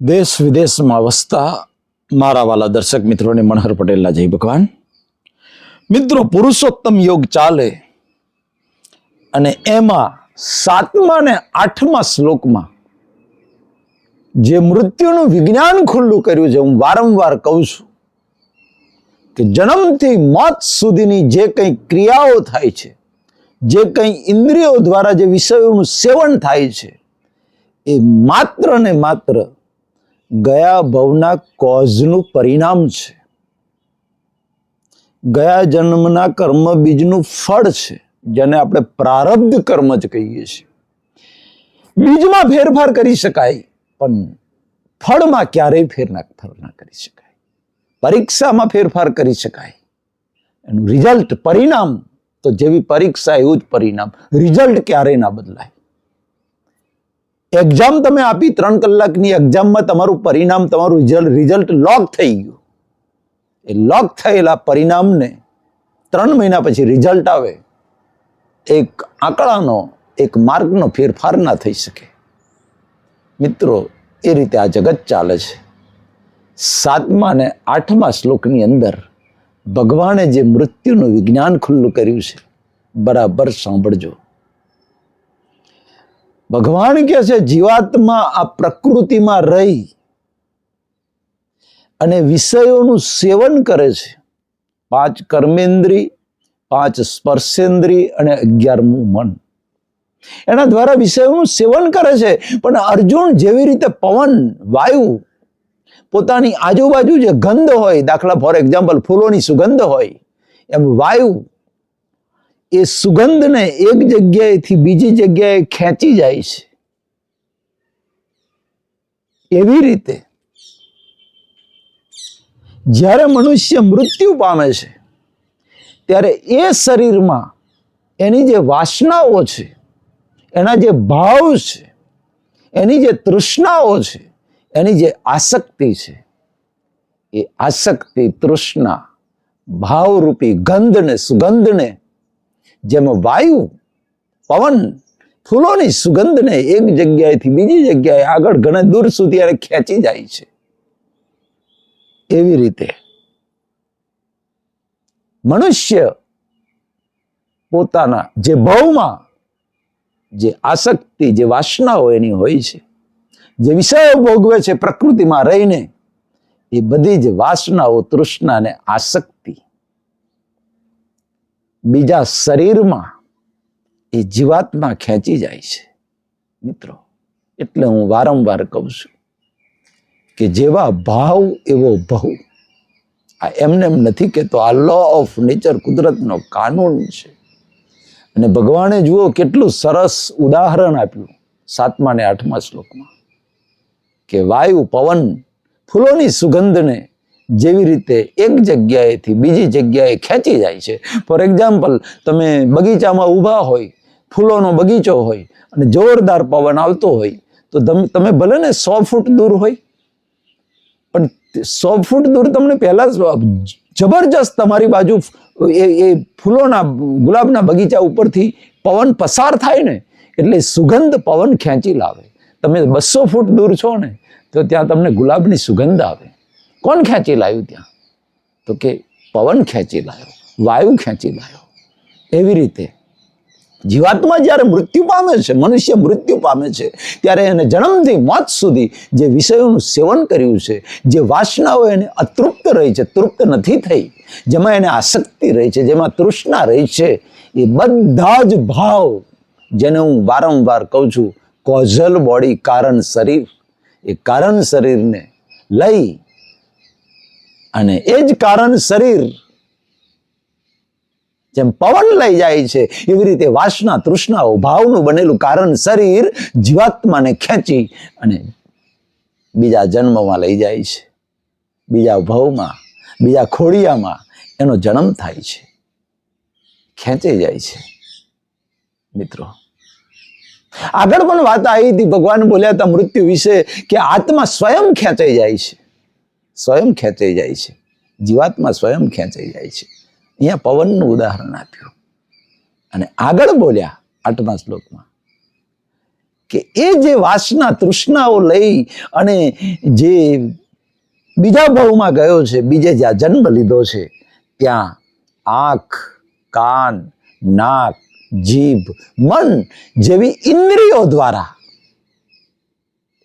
દેશ વિદેશમાં વસતા મારા વાલા દર્શક મિત્રોને મનહર પટેલના જય ભગવાન. મિત્રો, પુરુષોત્તમ યોગ ચાલે અને એમાં સાતમા ને આઠમા શ્લોકમાં જે મૃત્યુનું વિજ્ઞાન ખુલ્લું કર્યું છે, હું વારંવાર કહું છું કે જન્મથી મોત સુધીની જે કંઈ ક્રિયાઓ થાય છે, જે કંઈ ઇન્દ્રિયો દ્વારા જે વિષયોનું સેવન થાય છે, એ માત્ર ને માત્ર ગયા ભવના કોઝનું પરિણામ છે. ગયા જન્મના કર્મ બીજનું ફળ છે, જેને આપણે પ્રારબ્ધ કર્મ જ કહીએ છીએ. બીજમાં ફેરફાર કરી શકાય, પણ ફળમાં ક્યારેય ફેરના ફેર ના કરી શકાય. પરીક્ષામાં ફેરફાર કરી શકાય. એનું રિઝલ્ટ પરિણામ, તો જેવી પરીક્ષા એવું જ પરિણામ. રિઝલ્ટ ક્યારેય ના બદલાય. એક્ઝામ તમે આપી ત્રણ કલાકની એક્ઝામમાં તમારું પરિણામ, તમારું રિઝલ્ટ રિઝલ્ટ લોક થઈ ગયું. એ લોક થયેલા પરિણામને ત્રણ મહિના પછી રિઝલ્ટ આવે. એક આંકડાનો, એક માર્કનો ફેરફાર ના થઈ શકે. મિત્રો, એ રીતે આ જગત ચાલે છે. સાતમા ને આઠમા શ્લોકની અંદર ભગવાને જે મૃત્યુનું વિજ્ઞાન ખુલ્લું કર્યું છે, બરાબર સાંભળજો. ભગવાન કે છે, જીવાત્મા આ પ્રકૃતિમાં રહી અને વિષયોનું સેવન કરે છે. પાંચ કર્મેન્દ્રી, પાંચ સ્પર્શેન્દ્રી અને અગિયારમું મન. એના દ્વારા વિષયોનું સેવન કરે છે, પણ અર્જુન જેવી રીતે પવન, વાયુ, પોતાની આજુબાજુ જે ગંધ હોય, દાખલા ફોર એક્ઝામ્પલ ફૂલોની સુગંધ હોય, એમ વાયુ એ સુગંધને એક જગ્યાએથી બીજી જગ્યાએ ખેંચી જાય છે. એવી રીતે જ્યારે મનુષ્ય મૃત્યુ પામે છે, ત્યારે એ શરીરમાં એની જે વાસનાઓ છે, એના જે ભાવ છે, એની જે તૃષ્ણાઓ છે, એની જે આસક્તિ છે, એ આસક્તિ, તૃષ્ણા, ભાવરૂપી ગંધને, સુગંધને જેમાં વાયુ, પવન, ફૂલોની સુગંધને એક જગ્યાએથી બીજી જગ્યાએ આગળ ઘણા દૂર સુધી એને ખેંચી જાય છે. એવી રીતે મનુષ્ય પોતાના જે ભાવમાં જે આસક્તિ, જે વાસનાઓ એની હોય છે, જે વિષયો ભોગવે છે પ્રકૃતિમાં રહીને, એ બધી જ વાસનાઓ તૃષ્ણા અને આસક્તિ બીજા શરીરમાં એ જીવાત્મા ખેંચી જાય છે. મિત્રો, એટલે હું વારંવાર કહું છું કે જેવા ભાવ એવો ભવ આ એમને એમ નથી કહેતો, આ લો ઓફ નેચર કુદરતનો કાનૂન છે. અને ભગવાને જુઓ કેટલું સરસ ઉદાહરણ આપ્યું સાતમા ને આઠમા શ્લોકમાં કે વાયુ પવન ફૂલોની સુગંધને જેવી રીતે એક જગ્યાએથી બીજી જગ્યાએ ખેંચી જાય છે. ફોર એક્ઝામ્પલ તમે બગીચામાં ઊભા હોય, ફૂલોનો બગીચો હોય અને જોરદાર પવન આવતો હોય, તો તમે ભલે ને સો ફૂટ દૂર હોય, પણ સો ફૂટ દૂર તમને પહેલા જબરજસ્ત તમારી બાજુ એ એ ફૂલોના, ગુલાબના બગીચા ઉપરથી પવન પસાર થાય ને, એટલે સુગંધ પવન ખેંચી લાવે. તમે બસો ફૂટ દૂર છો ને, તો ત્યાં તમને ગુલાબની સુગંધ આવે. કોણ ખેંચી લાવ્યું ત્યાં? તો કે પવન ખેંચી લાવ્યો વાયુ ખેંચી લાવ્યો એવી રીતે જીવાત્મા જ્યારે મૃત્યુ પામે છે, મનુષ્ય મૃત્યુ પામે છે, ત્યારે એને જન્મથી મોત સુધી જે વિષયોનું સેવન કર્યું છે, જે વાસનાઓ એને અતૃપ્ત રહી છે, તૃપ્ત નથી થઈ, જેમાં એને આસક્તિ રહી છે, જેમાં તૃષ્ણા રહી છે, એ બધા જ ભાવ જેને હું વારંવાર કહું છું કોઝલ બોડી કારણ શરીર, એ કારણ શરીરને લઈ અને એ જ કારણ શરીર જેમ પવન લઈ જાય છે, એવી રીતે વાસના તૃષ્ણાઓ ભાવનું બનેલું કારણ શરીર જીવાત્માને ખેંચી અને બીજા જન્મમાં લઈ જાય છે. બીજા ભવમાં બીજા ખોડિયામાં એનો જન્મ થાય છે. ખેંચી જાય છે. મિત્રો, આગળ પણ વાત આવી હતી, ભગવાન બોલ્યા હતા મૃત્યુ વિશે કે આત્મા સ્વયં ખેંચાઈ જાય છે. સ્વયં ખેંચાઈ જાય છે. જીવાત્મા સ્વયં ખેંચાઈ જાય છે. અહીંયા પવનનું ઉદાહરણ આપ્યું. અને આગળ બોલ્યા આઠમા શ્લોકમાં કે એ જે વાસના, તૃષ્ણાઓ લઈ અને જે બીજા ભાવમાં ગયો છે, બીજે જ્યાં જન્મ લીધો છે, ત્યાં આંખ, કાન, નાક, જીભ, મન જેવી ઇન્દ્રિયો દ્વારા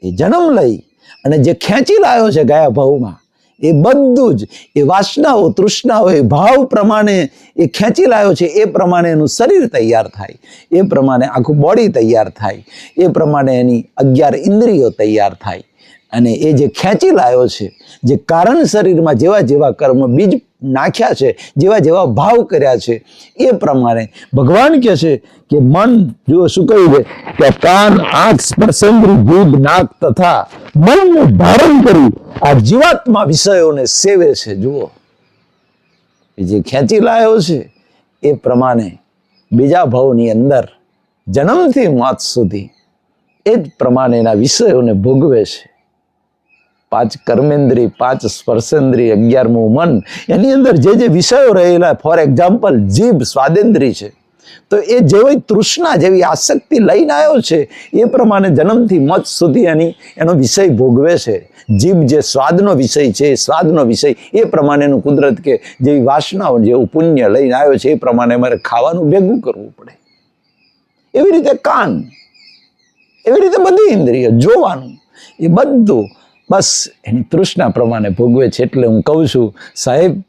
એ જન્મ લઈ અને જે ખેંચી લાવ્યો છે, ગયા ભાવમાં એ બધું જ, એ વાસનાઓ, તૃષ્ણાઓ, એ ભાવ પ્રમાણે એ ખેંચી લાવ્યો છે, એ પ્રમાણે એનું શરીર તૈયાર થાય, એ પ્રમાણે આખું બોડી તૈયાર થાય, એ પ્રમાણે એની અગિયાર ઇન્દ્રિયો તૈયાર થાય. અને એ જે ખેંચી લાવ્યો છે, જે કારણ શરીરમાં જેવા જેવા કર્મ, બીજ નાખ્યા છે, જેવા જેવા ભાવ કર્યા છે, એ પ્રમાણે ભગવાન કહે છે કે મન જો શું કહ્યું છે, કે કાન, આંખ સ્પર્શેન્દ્રિય જીભ નાક તથા મનનું ધારણ કરી આ જીવાત્મા વિષયોને સેવે છે, જુઓ. જે ખેંચી લાયો છે, એ પ્રમાણે બીજા ભાવની અંદર જન્મથી મોત સુધી એ જ પ્રમાણેના વિષયોને ભોગવે છે. પાંચ કર્મેન્દ્રિય, પાંચ સ્પર્શેન્દ્રિય, અગિયારમું મન. એની અંદર જે જે વિષયો રહેલા ફોર એક્ઝામ્પલ જીભ સ્વાદેન્દ્રી છે. તો એ જેવી તૃષ્ણા, જેવી આસક્તિ લઈને આવ્યો છે, એ પ્રમાણે જન્મથી મત સુધી એની, એનો વિષય ભોગવે છે. જીભ જે સ્વાદનો વિષય છે સ્વાદનો વિષય, એ પ્રમાણેનું કુદરત કે જેવી વાસનાઓ, જેવું પુણ્ય લઈને આવ્યો છે, એ પ્રમાણે મારે ખાવાનું ભેગું કરવું પડે. એવી રીતે કાન, એવી રીતે બધી ઇન્દ્રિય, જોવાનું, એ બધું બસ એની તૃષ્ણા પ્રમાણે ભોગવે છે એટલે હું કહું છું, સાહેબ,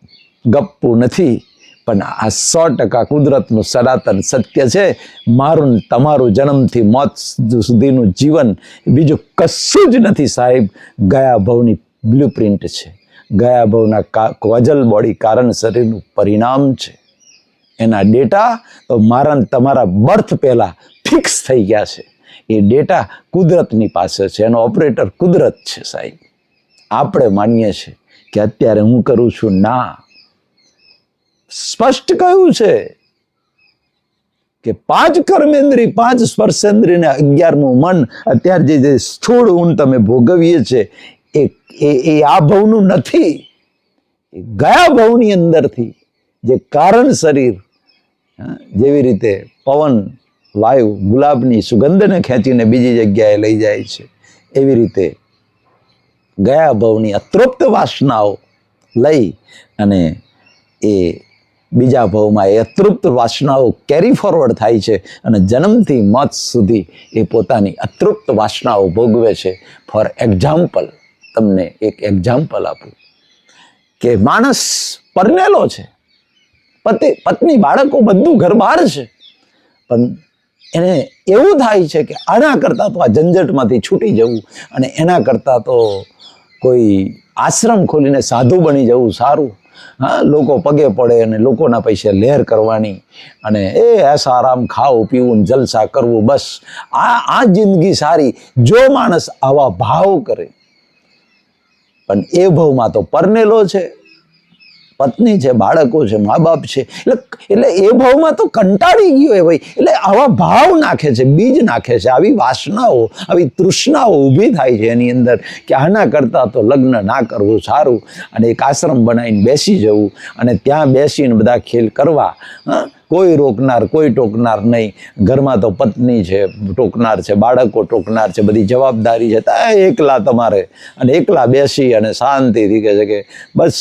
ગપ્પુ નથી, પણ આ સો ટકા કુદરતનું સનાતન સત્ય છે. મારું તમારું જન્મથી મોત સુધીનું જીવન બીજું કશું જ નથી, સાહેબ. ગયા ભવની બ્લુ પ્રિન્ટ છે. ગયા ભવના કોજલ બોડી કારણ શરીરનું પરિણામ છે. એના ડેટા તો મારા તમારા બર્થ પહેલાં ફિક્સ થઈ ગયા છે. એ ડેટા કુદરતની પાસે છે, એનો ઓપરેટર કુદરત છે સાહેબ. આપણે માનીએ છીએ કે અત્યારે હું કરું છું ના. સ્પષ્ટ કહ્યું છે કે પાંચ કર્મેન્દ્રી, પાંચ સ્પર્શેન્દ્રીને અગિયારમું મન અત્યારે જે જે સ્થૂળ ઊન તમે ભોગવીએ છે એ એ આ ભવનું નથી. એ ગયા ભવની અંદરથી જે કારણ શરીર જેવી રીતે પવન વાયુ ગુલાબની સુગંધને ખેંચીને બીજી જગ્યાએ લઈ જાય છે. એવી રીતે ગયા ભવની અતૃપ્ત વાસનાઓ લઈ અને એ બીજા ભાવમાં એ અતૃપ્ત વાસનાઓ કેરી ફોરવર્ડ થાય છે અને જન્મથી મોત સુધી એ પોતાની અતૃપ્ત વાસનાઓ ભોગવે છે. ફોર એક્ઝામ્પલ તમને એક એક્ઝામ્પલ આપું. કે માણસ પરનેલો છે. પતિ, પત્ની, બાળકો બધું ઘર બહાર છે. પણ એને એવું થાય છે કે આના કરતાં તો આ ઝંઝટમાંથી છૂટી જવું અને એના કરતાં તો કોઈ આશ્રમ ખોલીને સાધુ બની જવું સારું. હા, લોકો પગે પડે અને લોકોના પૈસે લહેર કરવાની અને એ એસા આરામ ખાવું, પીવું, જલસા કરવું, બસ. આ આ જિંદગી સારી. જો માણસ આવા ભાવ કરે, પણ એ ભાવમાં તો પરનેલો છે. પત્ની છે, બાળકો છે મા બાપ છે, એટલે એટલે એ ભાવમાં તો કંટાળી ગયો એ ભાઈ. એટલે આવા ભાવ નાખે છે, બીજ નાખે છે, આવી વાસનાઓ, આવી તૃષ્ણાઓ ઊભી થાય છે એની અંદર કે આના કરતાં તો લગ્ન ના કરવું સારું અને એક આશ્રમ બનાવીને બેસી જવું અને ત્યાં બેસીને બધા ખેલ કરવા. હા? કોઈ રોકનાર, કોઈ ટોકનાર નહીં. ઘરમાં તો પત્ની છે, ટોકનાર છે, બાળકો ટોકનાર છે, બધી જવાબદારી છે. એકલા તમારે. અને એકલા બેસી અને શાંતિથી કહે છે કે બસ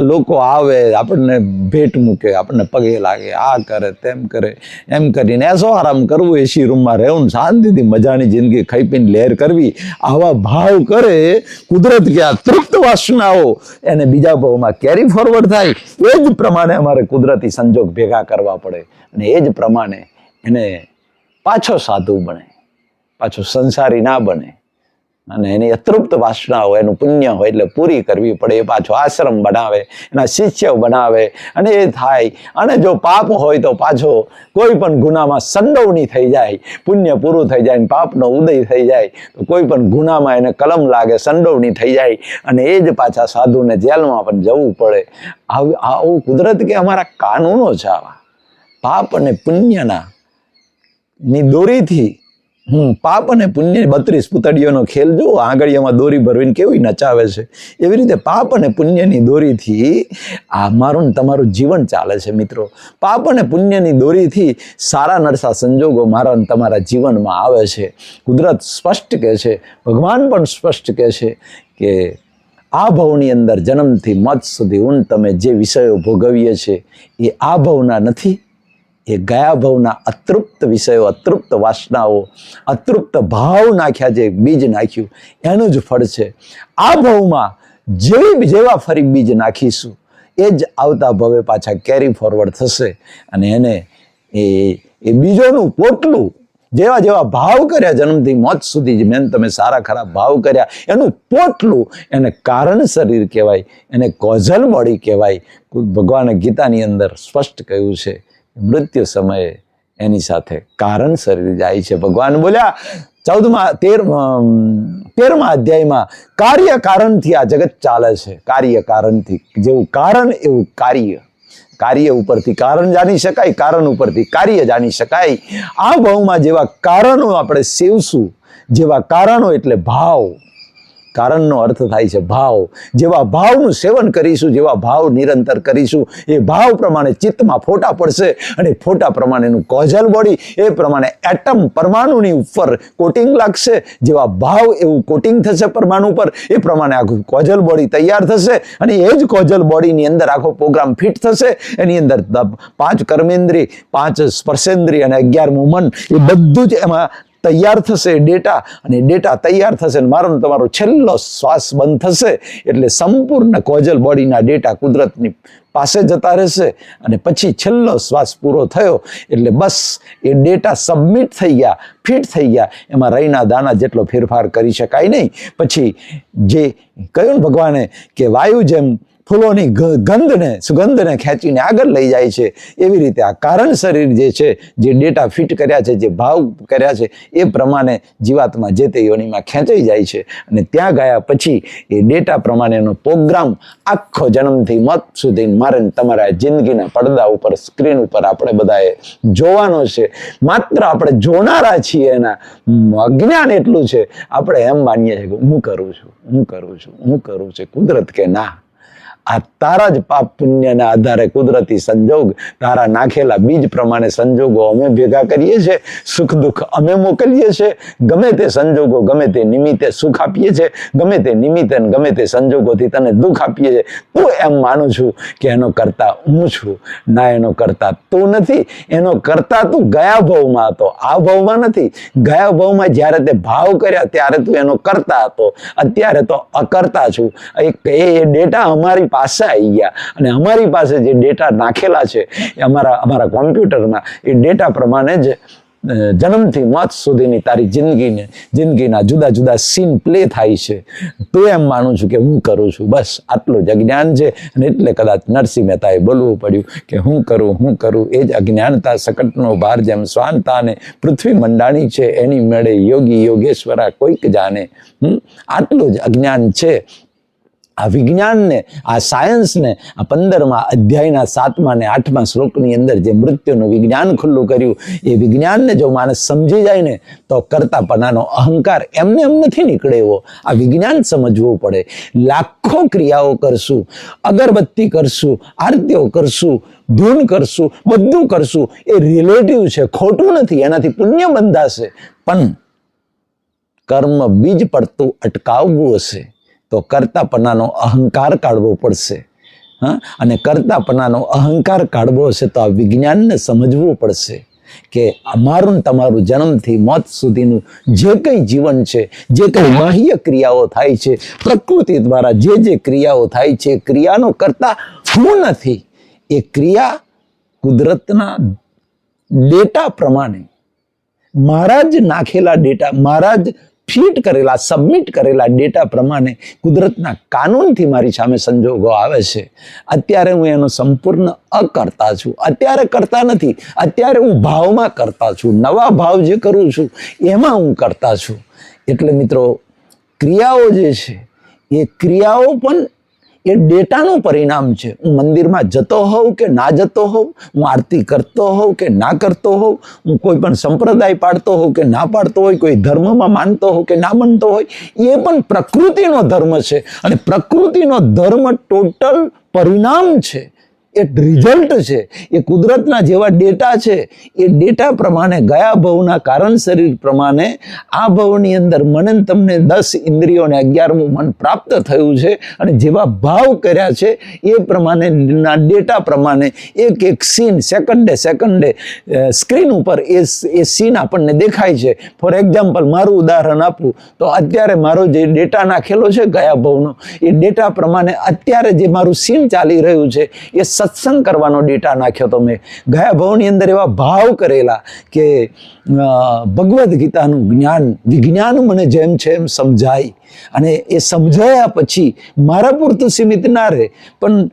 લોકો આવે, આપણને ભેટ મૂકે, આપણને પગે લાગે, આ કરે, તેમ કરે, એમ કરીને. એસો આરામ કરવું? એસી રૂમમાં રહેવું શાંતિથી મજાની જિંદગી ખાઈ પીને લહેર કરવી. આવા ભાવ કરે, કુદરત કે આ તૃપ્ત વાસનાઓ એને બીજા ભાવમાં કેરી ફોરવર્ડ થાય. એ જ પ્રમાણે અમારે કુદરતી સંજોગ ભેગા કરવા પડે. અને એ જ પ્રમાણે એને પાછો સાધુ બને. પાછો સંસારી ના બને. અને એની અતૃપ્ત વાસના હોય એનું પુણ્ય હોય એટલે પૂરી કરવી પડે, એ પાછો આશ્રમ બનાવે, એના શિષ્ય બનાવે, અને એ થાય. અને જો પાપ હોય તો પાછો કોઈ પણ ગુનામાં સંડોવણી થઈ જાય, પુણ્ય પૂરું થઈ જાય પાપનો ઉદય થઈ જાય, તો કોઈ પણ ગુનામાં એને કલમ લાગે, સંડોવણી થઈ જાય, અને એ જ પાછા સાધુને જેલમાં પણ જવું પડે. આવું આવું કુદરત કે અમારા કાનૂનો છે આવા. પાપ અને પુણ્યના ની દોરીથી હમ પાપ અને પુણ્ય બત્રીસ પુતળીઓનો ખેલ જો આંગળીઓમાં દોરી ભરવીને કેવી નચાવે છે? એવી રીતે પાપ અને પુણ્યની દોરીથી આ મારું તમારું જીવન ચાલે છે મિત્રો. પાપ અને પુણ્યની દોરીથી સારા નરસા સંજોગો મારા તમારા જીવનમાં આવે છે. કુદરત સ્પષ્ટ કહે છે, ભગવાન પણ સ્પષ્ટ કહે છે કે આ ભવની અંદર જન્મથી મત સુધી ઊન તમે જે વિષયો ભોગવીએ છે એ આ ભવના નથી. એ ગયા ભવના અતૃપ્ત વિષયો, અતૃપ્ત વાસનાઓ, અતૃપ્ત ભાવ નાખ્યા જે બીજ નાખ્યું, એનું જ ફળ છે. આ ભવમાં જેવી જેવા ફરી બીજ નાખીશું, એ જ આવતા ભવે પાછા કેરી ફોરવર્ડ થશે. અને એને એ એ બીજોનું પોટલું જેવા જેવા ભાવ કર્યા જન્મથી મોત સુધી જ મેન તમે સારા ખરાબ ભાવ કર્યા, એનું પોટલું એને કારણ શરીર કહેવાય, એને કોઝલ બોડી કહેવાય. ભગવાને ગીતાની અંદર સ્પષ્ટ કહ્યું છે મૃત્યુ સમયે એની સાથે કારણ શરીર જાય છે. ભગવાન બોલ્યા, ચૌદમાં તેર તેરમા અધ્યાયમાં કાર્ય કારણથી આ જગત ચાલે છે. કાર્ય કારણથી, જેવું કારણ એવું કાર્ય. કાર્ય ઉપરથી કારણ જાણી શકાય, કારણ ઉપરથી કાર્ય જાણી શકાય. આ ભાવમાં જેવા કારણો આપણે સેવશું, જેવા કારણો એટલે ભાવ. કારણનો અર્થ થાય છે ભાવ. જેવા ભાવનું સેવન કરીશું, જેવા ભાવ નિરંતર કરીશું, એ ભાવ પ્રમાણે ચિત્તમાં ફોટા પડશે અને ફોટા પ્રમાણેનું કોઝલ બોડી, એ પ્રમાણે એટમ પરમાણુની ઉપર કોટિંગ લાગશે. જેવા ભાવ એવું કોટિંગ થશે પરમાણુ પર એ પ્રમાણે આખું કોઝલ બોડી તૈયાર થશે અને એ જ કોઝલ બોડીની અંદર આખો પ્રોગ્રામ ફિટ થશે. એની અંદર પાંચ કર્મેન્દ્રી પાંચ સ્પર્શેન્દ્રી અને અગિયારમું મન, એ બધું જ એમાં તૈયાર થશે ડેટા અને ડેટા તૈયાર થશે અને મારો તમારો છેલ્લો શ્વાસ બંધ થશે એટલે સંપૂર્ણ કોજલ બોડીના ડેટા કુદરતની પાસે જતા રહેશે અને પછી છેલ્લો શ્વાસ પૂરો થયો એટલે બસ એ ડેટા સબમિટ થઈ ગયા ફિટ થઈ ગયા. એમાં રહીના દાણા જેટલો ફેરફાર કરી શકાય નહીં. પછી જે કહ્યું ભગવાને કે વાયુ જેમ ફૂલોની ગંધને, સુગંધને ખેંચીને આગળ લઈ જાય છે. એવી રીતે આ કારણ શરીર જે છે, જે ડેટા ફિટ કર્યા છે, જે ભાવ કર્યા છે, એ પ્રમાણે જીવાત્મા જે તે યોનિમાં ખેંચાઈ જાય છે. અને ત્યાં ગયા પછી એ ડેટા પ્રમાણેનો પ્રોગ્રામ આખો જન્મથી મત સુધી મારે તમારા જિંદગીના પડદા ઉપર, સ્ક્રીન ઉપર આપણે બધાએ જોવાનો છે. માત્ર આપણે જોનારા છીએ એના. અજ્ઞાન એટલું છે. આપણે એમ માનીએ છીએ કે હું કરું છું, હું કરું છું, હું કરું છું. કુદરત કે ના. આ તારા જ પાપ પુણ્યના આધારે કુદરતી સંજોગ, તારા નાખેલા બીજ પ્રમાણે સંજોગો અમે ભેગા કરીએ છીએ, સુખ દુઃખ અમે મોકલીએ છીએ, ગમે તે સંજોગો ગમે તે નિમિત્તે સુખ આપીએ છીએ, ગમે તે નિમિત્તે ગમે તે સંજોગોથી તને દુઃખ આપીએ છીએ તું એમ માનું છું કે એનો કરતા હું છું, ના એનો કરતા તું નથી, એનો કરતા તું ગયા ભાવમાં હતો, આ ભાવમાં નથી, ગયા ભાવમાં જ્યારે તે ભાવ કર્યા ત્યારે તું એનો કરતા હતો, અત્યારે તો અકર્તા છું એ ડેટા અમારી પાસે આવી ગયા. અને અમારી પાસે જે ડેટા નાખેલા છે, એ અમારા અમારા કોમ્પ્યુટરમાં એ ડેટા પ્રમાણે જ જન્મથી મોત સુધીની તારી જિંદગીને, જિંદગીના જુદા જુદા સીન પ્લે થાય છે. તો એમ માનું છું કે હું કરું છું. બસ, આટલું જ. અજ્ઞાન છે, અને એટલે કદાચ નરસિંહ મહેતાએ બોલવું પડ્યું કે હું કરું હું કરું. એ જ અજ્ઞાનતા, સકટનો ભાર જેમ સ્વાનતા અને પૃથ્વી મંડાણી છે, એની મેળે યોગી યોગેશ્વરા કોઈક જાણે? આટલું જ અજ્ઞાન છે. આ વિજ્ઞાનને, આ સાયન્સને, આ પંદરમા અધ્યાયના સાતમા ને આઠમા શ્લોકની અંદર જે મૃત્યુનું વિજ્ઞાન ખુલ્લું કર્યું, એ વિજ્ઞાનને જો માણસ સમજી જાય ને, તો કરતાપણાનો અહંકાર એમને એમ નથી નીકળે એવો આ વિજ્ઞાન સમજવું પડે. લાખો ક્રિયાઓ કરશું, અગરબત્તી કરશું, આરતીઓ કરશું, ધૂન કરશું, બધું કરશું. એ રિલેટિવ છે, ખોટું નથી, એનાથી પુણ્ય બંધાશે. પણ કર્મ બીજ પડતું અટકાવવું હશે. તો કરતાપણાનો અહંકાર કાઢવો પડશે. હા? અને કરતાપણાનો અહંકાર કાઢવો હશે તો આ વિજ્ઞાનને સમજવું પડશે કે અમારું તમારું જન્મથી મોત સુધીનું જે કંઈ જીવન છે, જે કંઈ બાહ્ય ક્રિયાઓ થાય છે, પ્રકૃતિ દ્વારા જે જે ક્રિયાઓ થાય છે ક્રિયાનો કરતા હું નથી. એ ક્રિયા કુદરતના ડેટા પ્રમાણે, મારા જ નાખેલા ડેટા, મારા જ ફીટ કરેલા સબમિટ કરેલા ડેટા પ્રમાણે કુદરતના કાનૂનથી મારી સામે સંજોગો આવે છે. અત્યારે હું એનો સંપૂર્ણ અકર્તા છું. અત્યારે કરતા નથી. અત્યારે હું ભાવમાં કરતા છું. નવા ભાવ જે કરું છું, એમાં હું કરતા છું. એટલે મિત્રો, ક્રિયાઓ જે છે, એ ક્રિયાઓ પણ એ ડેટાનું પરિણામ છે. હું મંદિરમાં જતો હોઉં કે ના જતો હોઉં? હું આરતી કરતો હોઉં કે ના કરતો હોઉં? હું કોઈ પણ સંપ્રદાય પાડતો હોઉં કે ના પાડતો હોય? કોઈ ધર્મમાં માનતો હોઉં કે ના માનતો હોય? એ પણ પ્રકૃતિનો ધર્મ છે. અને પ્રકૃતિનો ધર્મ ટોટલ પરિણામ છે. એ રિઝલ્ટ છે, એ કુદરતના જેવા ડેટા છે, એ ડેટા પ્રમાણે ગયા ભવના કારણ શરીર પ્રમાણે આ ભવની અંદર મને તમને દસ ઇન્દ્રિયોને અગિયારમું મન પ્રાપ્ત થયું છે અને જેવા ભાવ કર્યા છે, એ પ્રમાણેના ડેટા પ્રમાણે એક એક સીન સેકન્ડે સેકન્ડે સ્ક્રીન ઉપર એ એ સીન આપણને દેખાય છે. ફોર એક્ઝામ્પલ મારું ઉદાહરણ આપું, તો અત્યારે મારો જે ડેટા નાખેલો છે ગયા ભવનો, એ ડેટા પ્રમાણે અત્યારે જે મારું સીન ચાલી રહ્યું છે, એ સત્સંગ કરવાનો ડેટા નાખ્યો તો મેં ગયા ભવની અંદર એવા ભાવ કરેલા કે ભગવદ્ ગીતાનું જ્ઞાન, વિજ્ઞાન મને જેમ છે એમ સમજાય. અને એ સમજાયા પછી મારા પૂરતું સીમિત ના રહે, પણ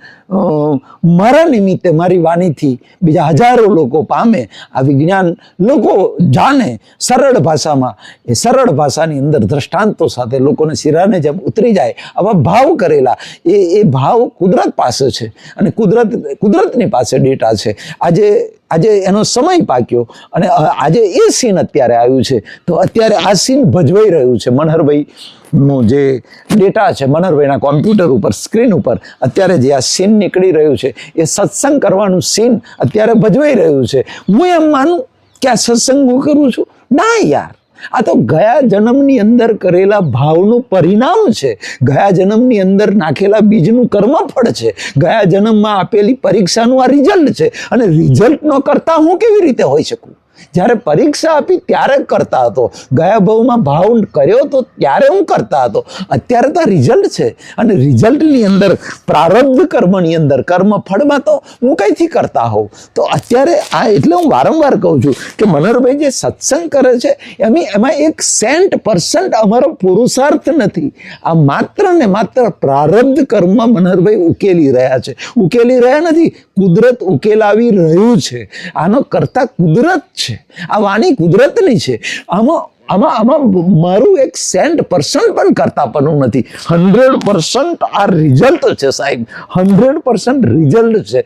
મારા નિમિત્તે મારી વાણીથી બીજા હજારો લોકો પામે આ વિજ્ઞાન લોકો જાણે સરળ ભાષામાં. એ સરળ ભાષાની અંદર દ્રષ્ટાંતો સાથે લોકોને શિરાને જેમ ઉતરી જાય, આવા ભાવ કરેલા. એ એ ભાવ કુદરત પાસે છે અને કુદરત, કુદરતની પાસે ડેટા છે. આજે આજે એનો સમય પાક્યો અને આજે એ સીન અત્યારે આવ્યું છે. તો અત્યારે આ સીન ભજવાઈ રહ્યું છે. મનહરભાઈ નું જે ડેટા છે મનહરભાઈના કોમ્પ્યુટર ઉપર, સ્ક્રીન ઉપર, અત્યારે જે આ સીન નીકળી રહ્યું છે, એ સત્સંગ કરવાનું સીન અત્યારે ભજવાઈ રહ્યું છે. હું એમ માનું કે આ સત્સંગ હું કરું છું? ના યાર. આ તો ગયા જન્મની અંદર કરેલા ભાવનું પરિણામ છે. ગયા જન્મની અંદર નાખેલા બીજનું કર્મફળ છે. ગયા જન્મમાં આપેલી પરીક્ષાનું આ રિઝલ્ટ છે. અને રિઝલ્ટનો કરતા હું કેવી રીતે હોઈ શકું? જ્યારે પરીક્ષા આપી ત્યારે કરતા હતો. ગયા ભાવમાં ભાવ કર્યો તો ત્યારે હું કરતા હતો. અત્યારે તો રિઝલ્ટ છે. અને રિઝલ્ટની અંદર પ્રારબ્ધ કર્મની અંદર કર્મ ફળમાં તો હું કંઈથી કરતા હોઉં? તો અત્યારે આ એટલે હું વારંવાર કહું છું કે મનોહરભાઈ જે સત્સંગ કરે છે, એમ એમાં એક સેન્ટ પર્સન્ટ અમારો પુરુષાર્થ નથી. આ માત્ર ને માત્ર પ્રારબ્ધ કર્મ મનોહરભાઈ ઉકેલી રહ્યા છે. ઉકેલી રહ્યા નથી. કુદરત ઉકેલાવી રહ્યું છે. આનો કરતા કુદરત છે. આ વાણી કુદરતની છે. આમાં આમાં આમાં મારું એક સેન્ટ પર્સન્ટ પણ કરતા પણ નથી. હંડ્રેડ પર્સન્ટ આ રિઝલ્ટ છે સાહેબ. હંડ્રેડ પર્સન્ટ રિઝલ્ટ છે.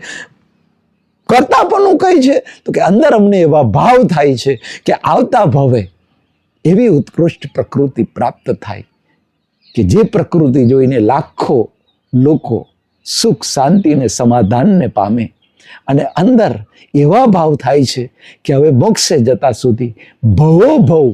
કરતા પણ કઈ છે? તો કે અંદર અમને એવા ભાવ થાય છે કે આવતા ભવે એવી ઉત્કૃષ્ટ પ્રકૃતિ પ્રાપ્ત થાય કે જે પ્રકૃતિ જોઈને લાખો લોકો સુખ, શાંતિ અને સમાધાનને પામે. અને અંદર એવા ભાવ થાય છે કે હવે મોક્ષે જતા સુધી ભવો ભવ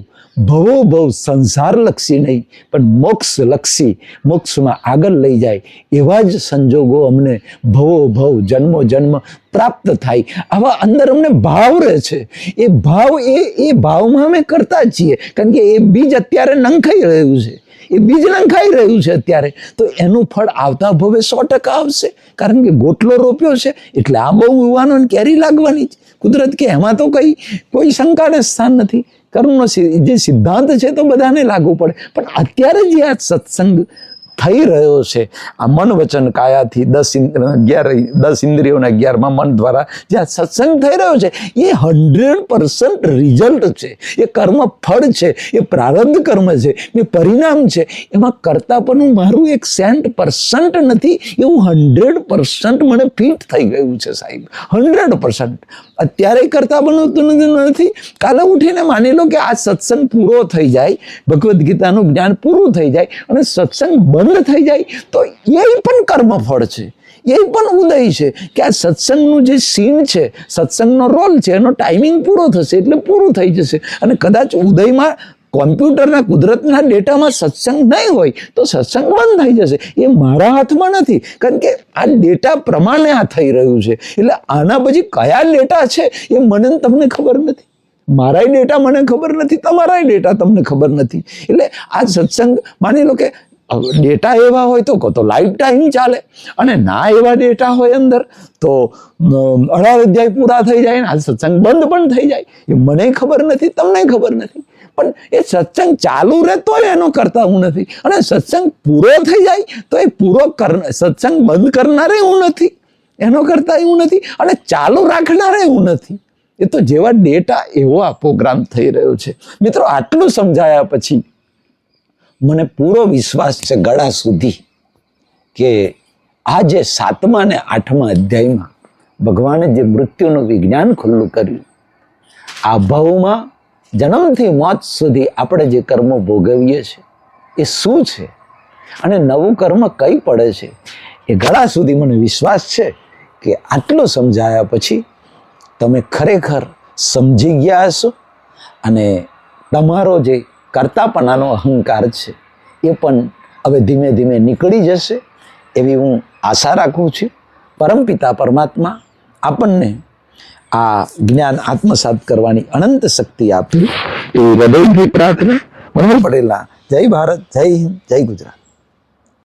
ભવો ભવ સંસારલક્ષી નહીં, પણ મોક્ષલક્ષી, મોક્ષમાં આગળ લઈ જાય એવા જ સંજોગો અમને ભવો ભવ જન્મો જન્મ પ્રાપ્ત થાય. આવા અંદર અમને ભાવ રહે છે. એ ભાવ એ એ ભાવમાં અમે કરતા જ છીએ. કારણ કે એ બીજ અત્યારે નંખાઈ રહ્યું છે. એ બીજ નંખાઈ રહ્યું છે અત્યારે. તો એનું ફળ આવતા ભવે સો ટકા આવશે. કારણ કે ગોટલો રોપ્યો છે, એટલે આ બહુ યુવાનો કેરી લાગવાની જ. કુદરત કે એમાં તો કંઈ, કોઈ શંકાને સ્થાન નથી. કર્મનો જે સિદ્ધાંત છે તો બધાને લાગુ પડે. પણ અત્યારે જે આ સત્સંગ થઈ રહ્યો છે. આ મન વચન કાયાથી દસ અગિયાર, દસ ઇન્દ્રિયોના અગિયારમાં મન દ્વારા જે સત્સંગ થઈ રહ્યો છે, એ હંડ્રેડ પર્સન્ટ રિઝલ્ટ છે. એ કર્મ ફળ છે, એ પ્રારબ્ધ કર્મ છે, એ પરિણામ છે. એમાં કરતા પણ મારું એક સેન્ટ પર્સન્ટ નથી, એવું હંડ્રેડ પર્સન્ટ મને ફિટ થઈ ગયું છે સાહેબ. Hundred percent. અત્યારે કરતા બનતું નથી. કાલે ઉઠીને માની લો કે આ સત્સંગ પૂરો થઈ જાય, ભગવદ્ ગીતાનું જ્ઞાન પૂરું થઈ જાય અને સત્સંગ બંધ થઈ જાય, તો એ પણ કર્મફળ છે. એ પણ ઉદય છે કે આ સત્સંગનું જે સીન છે, સત્સંગનો રોલ છે, એનો ટાઈમિંગ પૂરો થશે એટલે પૂરું થઈ જશે. અને કદાચ ઉદયમાં કોમ્પ્યુટરના, કુદરતના ડેટામાં સત્સંગ નહીં હોય, તો સત્સંગ બંધ થઈ જશે. એ મારા હાથમાં નથી. કારણ કે આ ડેટા પ્રમાણે આ થઈ રહ્યું છે. એટલે આના પછી કયા ડેટા છે, એ મને તમને ખબર નથી. મારાય ડેટા મને ખબર નથી, તમારાય ડેટા તમને ખબર નથી. એટલે આ સત્સંગ માની લો કે ડેટા એવા હોય તો કહો તો લાઈફ ટાઈમ ચાલે. અને ના એવા ડેટા હોય અંદર તો અઢાર અધ્યાય પૂરા થઈ જાય ને આ સત્સંગ બંધ પણ થઈ જાય. એ મને ખબર નથી, તમને ખબર નથી. પણ એ સત્સંગ ચાલુ રહે તોય એનો કરતા હું નથી. અને સત્સંગ પૂરો થઈ જાય તો એ પૂરો કર, સત્સંગ બંધ કરનારે હું નથી. એનો કરતા હું નથી અને ચાલુ રાખનારે હું નથી. એ તો જેવા ડેટા એવો આ પ્રોગ્રામ થઈ રહ્યો છે. મિત્રો, આટલું સમજાયા પછી મને પૂરો વિશ્વાસ છે ગળા સુધી કે આ જે સાતમા અને આઠમા અધ્યાયમાં ભગવાને જે મૃત્યુનું વિજ્ઞાન ખુલ્લું કર્યું, આ ભાવમાં જન્મથી મોત સુધી આપણે જે કર્મો ભોગવીએ છીએ, એ શું છે? અને નવું કર્મ કઈ પડે છે? એ ગળા સુધી મને વિશ્વાસ છે કે આટલું સમજાયા પછી તમે ખરેખર સમજી ગયા હશો અને તમારો જે કરતાપણાનો અહંકાર છે. એ પણ હવે ધીમે ધીમે નીકળી જશે એવી હું આશા રાખું છું. પરમપિતા પરમાત્મા આપણને આ જ્ઞાન આત્મસાત કરવાની અનંત શક્તિ આપી. એ હૃદયથી પ્રાર્થના. મનોહર પટેલના જય ભારત જય હિન્દ જય ગુજરાત.